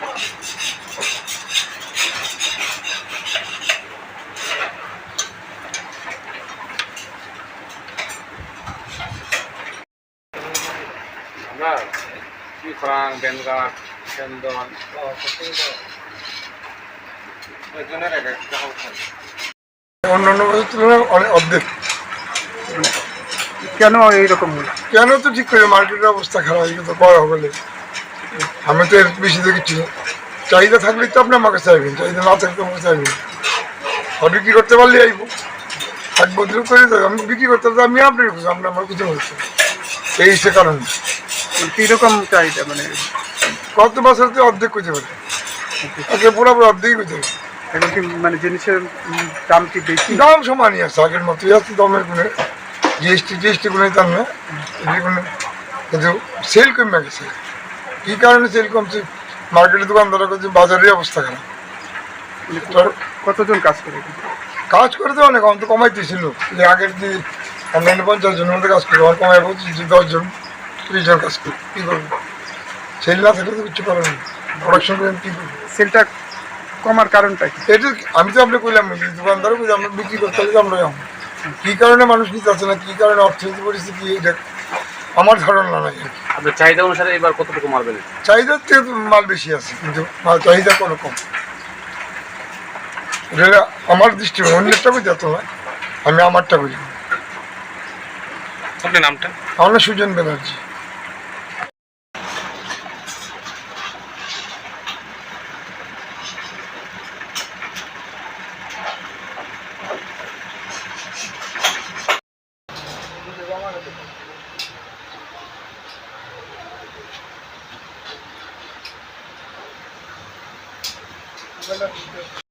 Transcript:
আমরা চন্দন অন্যান্য তুলনায় অনেক অর্ধেক কেন এইরকম কেন তো ঠিক করে মার্কেটের অবস্থা খারাপ হয়ে গেছে বড় হবে আমি তো এর বেশি দেখেছি। চাহিদা থাকলেই তো আপনি আমাকে চাইবেন চাহিদা না থাকলে আমাকে চাইবেন। আর বিক্রি করতে পারলে আইব? এক বছর করে তো আমি বিক্রি করতে পারলে আমি আপনার খুশি আমরা আমার কিছু হচ্ছে এই সে কারণ। কীরকম চাহিদা মানে? কত বছর তো অর্ধেক করতে পারে আজকে পুরোপুরি অর্ধেকই করতে পারে এখন কি মানে জিনিসের দাম কি বেশি? দাম সমানই আছে আগের মতোই আছে দামের কোনো জিএসটি জিএসটি কোনো দাম না কোনো কিন্তু সেল কমে গেছে। কী কারণে সেল কমছে? মার্কেটের দোকানদাররা করছে বাজারের অবস্থা খারাপ। কতজন কাজ করে কাজ করে তো অনেক অন্ত কমাইতেছিল। যে আগের যে অন্যান্য পঞ্চাশ জনের মধ্যে কাজ করি আমার কমাই বলছি যে দশজন ত্রিশ জন কাজ করি। কী করব? সেল না থাকলে তো কিছু করার নেই। প্রোডাকশন করে কী করব? সেলটা কমার কারণটা কি? এটা আমি তো আপনি কইলাম দোকানদারও কইলাম আমরা বিক্রি করতে হবে আমরা যাব কী কারণে মানুষ নিতে আসছে না? কী কারণে অর্থনীতি পরিস্থিতি এটা আমার ধারণা নাই আর কি। আপনার চাহিদা অনুসারে এবার কতটুকু মাল বেড়েছে? চাহিদার থেকে মাল বেশি আছে কিন্তু মাল চাহিদা কোনো কম। এটা আমার দৃষ্টি অন্যেরটা বুঝি এত আমি আমারটা বুঝি আপনার নামটা? আমার নাম Sujan Banerjee. Thank you. escuela.